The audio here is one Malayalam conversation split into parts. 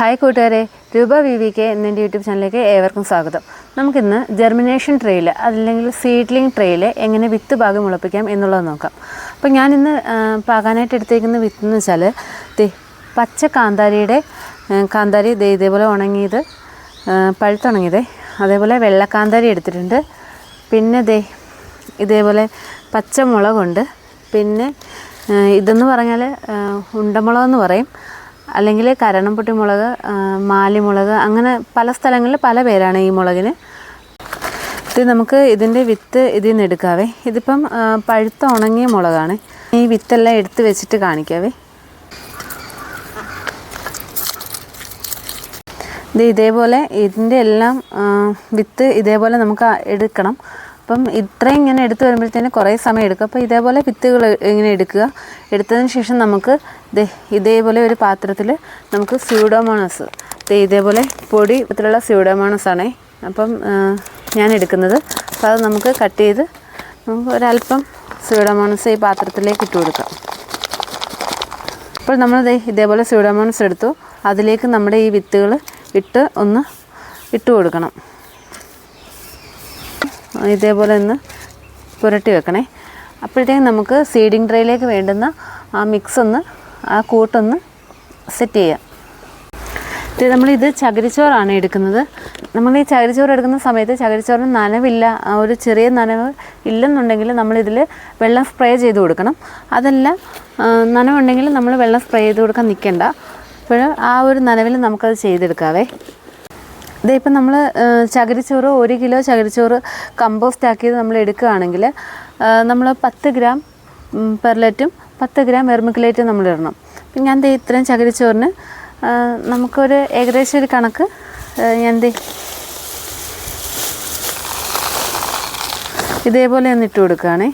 ഹായ് കൂട്ടുകാരെ രൂപ വി വി കെ എന്നെന്റെ യൂട്യൂബ് ചാനലിലേക്ക് ഏവർക്കും സ്വാഗതം. നമുക്കിന്ന് ജെർമിനേഷൻ ട്രെയിൽ അല്ലെങ്കിൽ സീഡ്ലിംഗ് ട്രെയിൽ എങ്ങനെ വിത്ത് ഭാഗം മുളപ്പിക്കാം എന്നുള്ളത് നോക്കാം. അപ്പോൾ ഞാനിന്ന് പാകാനായിട്ട് എടുത്തേക്കുന്ന വിത്ത് എന്ന് വെച്ചാൽ പച്ച കാന്താരിയുടെ കാന്താരി ഇതേപോലെ ഉണങ്ങിയത് പഴുത്തുണങ്ങിയത് അതേപോലെ വെള്ളക്കാന്താരി എടുത്തിട്ടുണ്ട്. പിന്നെ ദേ ഇതേപോലെ പച്ചമുളകുണ്ട്. പിന്നെ ഇതെന്ന് പറഞ്ഞാൽ ഉണ്ടമുളകെന്ന് പറയും. അല്ലെങ്കിൽ കരണംപൊട്ടി മുളക് മാലിമുളക് അങ്ങനെ പല സ്ഥലങ്ങളിൽ പല പേരാണ് ഈ മുളകിന്. ഇത് നമുക്ക് ഇതിന്റെ വിത്ത് ഇതിൽ നിന്ന് എടുക്കാവേ. ഇതിപ്പം പഴുത്ത ഉണങ്ങിയ മുളകാണ്. ഈ വിത്തെല്ലാം എടുത്ത് വെച്ചിട്ട് കാണിക്കാവേ. ഇത് ഇതേപോലെ ഇതിന്റെ എല്ലാം വിത്ത് ഇതേപോലെ നമുക്ക് എടുക്കണം. അപ്പം ഇത്രയും ഇങ്ങനെ എടുത്ത് വരുമ്പോഴത്തേന് കുറേ സമയം എടുക്കും. അപ്പോൾ ഇതേപോലെ വിത്തുകൾ ഇങ്ങനെ എടുക്കുക. എടുത്തതിന് ശേഷം നമുക്ക് ഇതേപോലെ ഒരു പാത്രത്തിൽ നമുക്ക് സ്യൂഡോമോണസ്. ഇതേപോലെ പൊടി വിധത്തിലുള്ള സ്യൂഡോമോണസ് ആണേ. അപ്പം ഞാൻ എടുക്കുന്നത്. അപ്പോൾ അത് നമുക്ക് കട്ട് ചെയ്ത് നമുക്ക് ഒരല്പം സ്യൂഡോമോണസ് ഈ പാത്രത്തിലേക്ക് ഇട്ട് കൊടുക്കാം. അപ്പോൾ നമ്മൾ ഇതേപോലെ സ്യൂഡോമോണസ് എടുത്തു. അതിലേക്ക് നമ്മുടെ ഈ വിത്തുകൾ ഇട്ട് ഒന്ന് ഇട്ട് കൊടുക്കണം. ഇതേപോലെ ഒന്ന് പുരട്ടി വെക്കണേ. അപ്പോഴത്തേക്കും നമുക്ക് സീഡിങ് ട്രേയിലേക്ക് വേണ്ടുന്ന ആ മിക്സ് ഒന്ന് ആ കൂട്ടൊന്ന് സെറ്റ് ചെയ്യാം. ഇത് നമ്മളിത് ചകിരിച്ചോറാണ് എടുക്കുന്നത്. നമ്മൾ ഈ ചകിരിച്ചോറ് എടുക്കുന്ന സമയത്ത് ചകിരിച്ചോറിന് നനവില്ല ഒരു ചെറിയ നനവ് ഇല്ലെന്നുണ്ടെങ്കിൽ നമ്മളിതിൽ വെള്ളം സ്പ്രേ ചെയ്ത് കൊടുക്കണം. അതല്ല നനവുണ്ടെങ്കിൽ നമ്മൾ വെള്ളം സ്പ്രേ ചെയ്ത് കൊടുക്കാൻ നിൽക്കണ്ട. അപ്പോൾ ആ ഒരു നനവിൽ നമുക്കത് ചെയ്തെടുക്കാവേ. ഇതേ ഇപ്പം നമ്മൾ ചകിരിച്ചോറ് ഒരു കിലോ ചകിരിച്ചോറ് കമ്പോസ്റ്റ് ആക്കിയത് നമ്മൾ എടുക്കുകയാണെങ്കിൽ നമ്മൾ പത്ത് ഗ്രാം പെർലറ്റും പത്ത് ഗ്രാം വെർമിക്കുലേറ്റും നമ്മൾ ഇടണം. അപ്പം ഞാൻ ദേ ഇത്രയും ചകിരിച്ചോറിന് നമുക്കൊരു ഏകദേശം ഒരു കണക്ക് ഞാൻ ദേ ഇതേപോലെ ഒന്ന് ഇട്ട് കൊടുക്കുകയാണേ.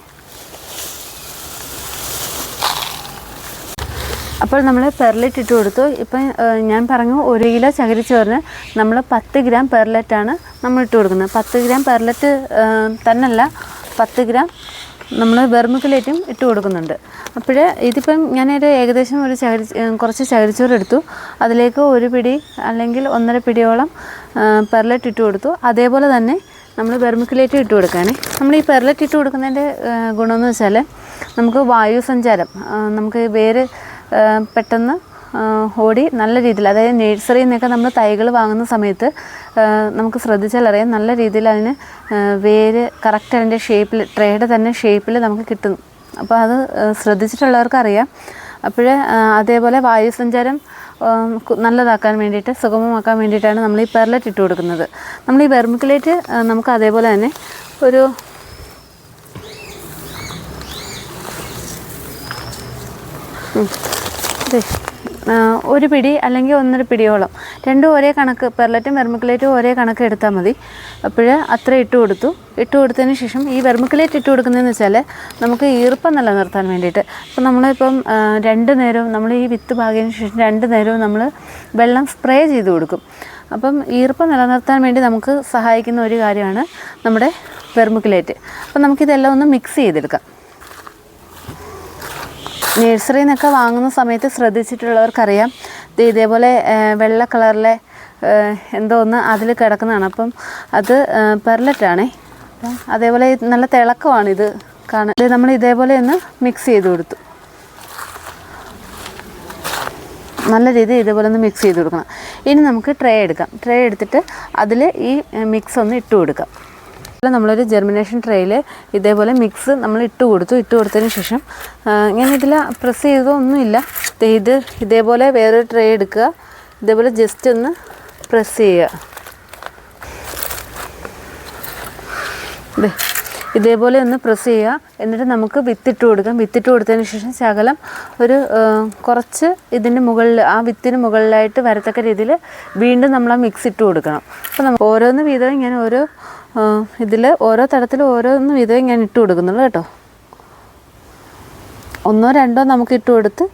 അപ്പോൾ നമ്മൾ പെർലെറ്റ് ഇട്ട് കൊടുത്തു. ഇപ്പം ഞാൻ പറഞ്ഞു ഒരു കിലോ ചകിരിച്ചോറിന് നമ്മൾ പത്ത് ഗ്രാം പെർലെറ്റാണ് നമ്മൾ ഇട്ട് കൊടുക്കുന്നത്. പത്ത് ഗ്രാം പെർലെറ്റ് തന്നല്ല പത്ത് ഗ്രാം നമ്മൾ വെർമിക്കുലേറ്റും ഇട്ട് കൊടുക്കുന്നുണ്ട്. അപ്പോൾ ഇതിപ്പം ഞാനൊരു ഏകദേശം ഒരു ചകിരി കുറച്ച് ചകിരിച്ചോറ് എടുത്തു. അതിലേക്ക് ഒരു പിടി അല്ലെങ്കിൽ ഒന്നര പിടിയോളം പെർലെറ്റ് ഇട്ട് കൊടുത്തു. അതേപോലെ തന്നെ നമ്മൾ വെർമിക്കുലേറ്റ് ഇട്ട് കൊടുക്കുകയാണ്. നമ്മൾ ഈ പെർലെറ്റ് ഇട്ട് കൊടുക്കുന്നതിന്റെ ഗുണമെന്ന് വെച്ചാൽ നമുക്ക് വായു സഞ്ചാരം നമുക്ക് വേര് പെട്ടെന്ന് ഓടി നല്ല രീതിയിൽ അതായത് നേഴ്സറിയിൽ നിന്നൊക്കെ നമ്മൾ തൈകൾ വാങ്ങുന്ന സമയത്ത് നമുക്ക് ശ്രദ്ധിച്ചാൽ അറിയാം നല്ല രീതിയിൽ അതിന് വേര് കറക്റ്റ് അതിന്റെ ഷേപ്പിൽ ട്രേയുടെ തന്നെ ഷേപ്പിൽ നമുക്ക് കിട്ടും. അപ്പോൾ അത് ശ്രദ്ധിച്ചിട്ടുള്ളവർക്ക് അറിയാം. അപ്പോഴേ അതേപോലെ വായുസഞ്ചാരം നല്ലതാക്കാൻ വേണ്ടിയിട്ട് സുഗമമാക്കാൻ വേണ്ടിയിട്ടാണ് നമ്മൾ ഈ പെർലറ്റ് ഇട്ട് കൊടുക്കുന്നത്. നമ്മൾ ഈ വെർമിക്കുലേറ്റ് നമുക്ക് അതേപോലെ തന്നെ ഒരു ആ, ഒരു പിടി അല്ലെങ്കിൽ ഒന്നര പിടിയോളം. രണ്ടും ഒരേ കണക്ക് പെർലറ്റും വെർമിക്കുലേറ്റും ഒരേ കണക്ക് എടുത്താൽ മതി. അപ്പോൾ അത്ര ഇട്ട് കൊടുത്തു. ഇട്ട് കൊടുത്തതിന് ശേഷം ഈ വെർമിക്കുലേറ്റ് ഇട്ട് കൊടുക്കുന്നതെന്ന് വെച്ചാൽ നമുക്ക് ഈർപ്പം നിലനിർത്താൻ വേണ്ടിയിട്ട്. അപ്പോൾ നമ്മളിപ്പം രണ്ട് നേരവും നമ്മൾ ഈ വിത്ത് പാകിയതിന് ശേഷം രണ്ട് നേരവും നമ്മൾ വെള്ളം സ്പ്രേ ചെയ്ത് കൊടുക്കും. അപ്പം ഈർപ്പം നിലനിർത്താൻ വേണ്ടി നമുക്ക് സഹായിക്കുന്ന ഒരു കാര്യമാണ് നമ്മുടെ വെർമിക്കുലേറ്റ്. അപ്പം നമുക്കിതെല്ലാം ഒന്ന് മിക്സ് ചെയ്തെടുക്കാം. നഴ്സറിയിൽ നിന്നൊക്കെ വാങ്ങുന്ന സമയത്ത് ശ്രദ്ധിച്ചിട്ടുള്ളവർക്കറിയാം. ദേ ഇതേപോലെ വെള്ള കളറിലെ എന്തോ ഒന്ന് അതിൽ കിടക്കുന്നതാണ്. അപ്പം അത് പെർലറ്റാണേ. അപ്പം അതേപോലെ നല്ല തിളക്കമാണ് ഇത് കാണാൻ നമ്മൾ ഇതേപോലെ ഒന്ന് മിക്സ് ചെയ്ത് കൊടുത്തു. നല്ല രീതിയിൽ ഇതേപോലെ ഒന്ന് മിക്സ് ചെയ്ത് കൊടുക്കണം. ഇനി നമുക്ക് ട്രേ എടുക്കാം. ട്രേ എടുത്തിട്ട് അതിൽ ഈ മിക്സ് ഒന്ന് ഇട്ട് കൊടുക്കാം. അപ്പോൾ നമ്മളൊരു ജെർമിനേഷൻ ട്രേയിൽ ഇതേപോലെ മിക്സ് നമ്മൾ ഇട്ട് കൊടുത്തു. ഇട്ട് കൊടുത്തതിന് ശേഷം ഞാൻ ഇതിൽ പ്രസ് ചെയ്തോ ഒന്നുമില്ല ദേ ഇത് ഇതേപോലെ വേറൊരു ട്രേ എടുക്കുക. ഇതേപോലെ ജസ്റ്റ് ഒന്ന് പ്രസ് ചെയ്യുക. ഇതേപോലെ ഒന്ന് പ്രസ് ചെയ്യുക. എന്നിട്ട് നമുക്ക് വിത്തിട്ട് കൊടുക്കാം. വിത്തിട്ട് കൊടുത്തതിന് ശേഷം ശകലം ഒരു കുറച്ച് ഇതിന്റെ മുകളിൽ ആ വിത്തിന് മുകളിലായിട്ട് വരത്തക്ക രീതിയിൽ വീണ്ടും നമ്മൾ ആ മിക്സ് ഇട്ട് കൊടുക്കണം. അപ്പോൾ നമുക്ക് ഓരോന്ന് വീതവും ഇങ്ങനെ ഓരോ ഇതിൽ ഓരോ തരത്തിൽ ഓരോന്ന് വീതവും ഞാൻ ഇട്ട് കൊടുക്കുന്നുള്ളൂ കേട്ടോ. ഒന്നോ രണ്ടോ നമുക്ക് ഇട്ട് കൊടുത്ത്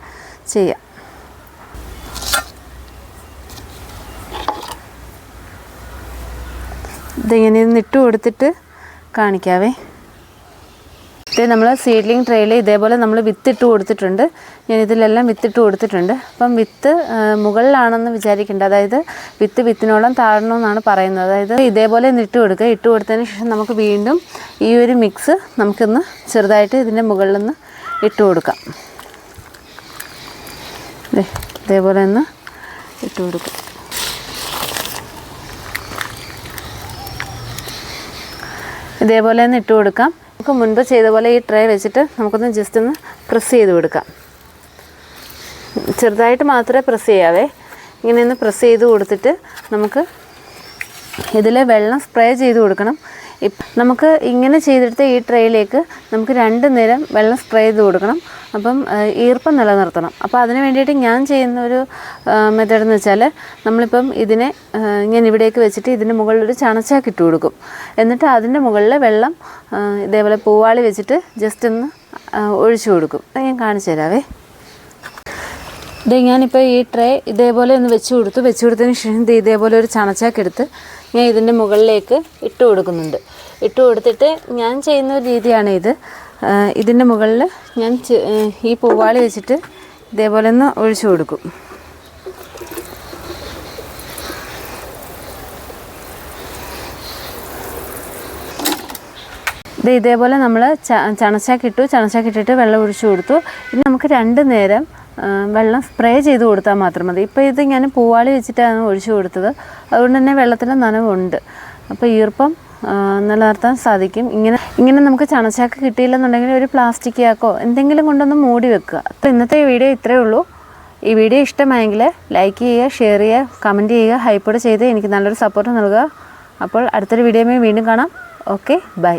ചെയ്യാം. ഇതിങ്ങനെ ഇട്ട് കൊടുത്തിട്ട് കാണിക്കാവേ. ഇത് നമ്മൾ സീഡ്ലിംഗ് ട്രെയിൽ ഇതേപോലെ നമ്മൾ വിത്തിട്ട് കൊടുത്തിട്ടുണ്ട്. ഞാൻ ഇതിലെല്ലാം വിത്തിട്ട് കൊടുത്തിട്ടുണ്ട്. അപ്പം വിത്ത് മുകളിലാണെന്ന് വിചാരിക്കേണ്ട. അതായത് വിത്ത് വിത്തിനോളം താഴണമെന്നാണ് പറയുന്നത്. അതായത് ഇതേപോലെ ഇട്ട് കൊടുക്കുക. ഇട്ട് കൊടുത്തതിന് ശേഷം നമുക്ക് വീണ്ടും ഈ ഒരു മിക്സ് നമുക്കിന്ന് ചെറുതായിട്ട് ഇതിന്റെ മുകളിൽ നിന്ന് ഇട്ട് കൊടുക്കാം. ഇതേപോലെ ഒന്ന് ഇട്ട് കൊടുക്കാം. ഇതേപോലെ ഒന്ന് ഇട്ട് കൊടുക്കാം. നമുക്ക് മുൻപ് ചെയ്ത പോലെ ഈ ട്രേ വെച്ചിട്ട് നമുക്കൊന്ന് ജസ്റ്റ് ഒന്ന് പ്രസ് ചെയ്ത് കൊടുക്കാം. ചെറുതായിട്ട് മാത്രമേ പ്രസ് ചെയ്യാവേ. ഇങ്ങനെ ഒന്ന് പ്രസ് ചെയ്ത് കൊടുത്തിട്ട് നമുക്ക് ഇതിൽ വെള്ളം സ്പ്രേ ചെയ്ത് കൊടുക്കണം. നമുക്ക് ഇങ്ങനെ ചെയ്തെടുത്ത ഈ ട്രേയിലേക്ക് നമുക്ക് രണ്ട് നേരം വെള്ളം സ്പ്രേ ചെയ്ത് കൊടുക്കണം. അപ്പം ഈർപ്പം നിലനിർത്തണം. അപ്പോൾ അതിന് വേണ്ടിയിട്ട് ഞാൻ ചെയ്യുന്ന ഒരു മെത്തേഡ് എന്ന് വെച്ചാൽ നമ്മളിപ്പം ഇതിനെ ഞാൻ ഇവിടേക്ക് വെച്ചിട്ട് ഇതിന്റെ മുകളിൽ ഒരു ചണച്ചാക്ക് ഇട്ട് കൊടുക്കും. എന്നിട്ട് അതിന്റെ മുകളിൽ വെള്ളം ഇതേപോലെ പൂവാളി വെച്ചിട്ട് ജസ്റ്റ് ഒന്ന് ഒഴിച്ചു കൊടുക്കും. ഞാൻ കാണിച്ചു തരാവേ. ഇത് ഞാനിപ്പോൾ ഈ ട്രേ ഇതേപോലെ ഒന്ന് വെച്ച് കൊടുത്തു. വെച്ച് കൊടുത്തതിന് ശേഷം ഇത് ഇതേപോലെ ഒരു ചണച്ചാക്ക് എടുത്ത് ഞാൻ ഇതിന്റെ മുകളിലേക്ക് ഇട്ട് കൊടുക്കുന്നുണ്ട്. ഇട്ട് കൊടുത്തിട്ട് ഞാൻ ചെയ്യുന്ന ഒരു രീതിയാണ് ഇത്. ഇതിന്റെ മുകളിൽ ഞാൻ ഈ പൂവാളി വെച്ചിട്ട് ഇതേപോലെ ഒന്ന് ഒഴിച്ചു കൊടുക്കും. ഇത് ഇതേപോലെ നമ്മൾ ച ചണച്ചാക്കിട്ടു ചണച്ചാക്കിട്ടിട്ട് വെള്ളം ഒഴിച്ചു കൊടുത്തു. ഇനി നമുക്ക് രണ്ട് നേരം വെള്ളം സ്പ്രേ ചെയ്ത് കൊടുത്താൽ മാത്രം മതി. ഇപ്പോൾ ഇത് ഞാൻ പൂവാളി വെച്ചിട്ടാണ് ഒഴിച്ചു കൊടുത്തത്. അതുകൊണ്ട് തന്നെ വെള്ളത്തിൽ നനവുണ്ട്. അപ്പോൾ ഈർപ്പം നിലനിർത്താൻ സാധിക്കും. ഇങ്ങനെ ഇങ്ങനെ നമുക്ക് ചണച്ചാക്ക് കിട്ടിയില്ലെന്നുണ്ടെങ്കിൽ ഒരു പ്ലാസ്റ്റിക് ആക്കോ എന്തെങ്കിലും കൊണ്ടൊന്ന് മൂടി വെക്കുക. അപ്പോൾ ഇന്നത്തെ വീഡിയോ ഇത്രയേ ഉള്ളൂ. ഈ വീഡിയോ ഇഷ്ടമായെങ്കിൽ ലൈക്ക് ചെയ്യുക ഷെയർ ചെയ്യുക കമന്റ് ചെയ്യുക ഹൈപ്പോഡ് ചെയ്ത് എനിക്ക് നല്ലൊരു സപ്പോർട്ട് നൽകുക. അപ്പോൾ അടുത്തൊരു വീഡിയോയുമായി വീണ്ടും കാണാം. Okay bye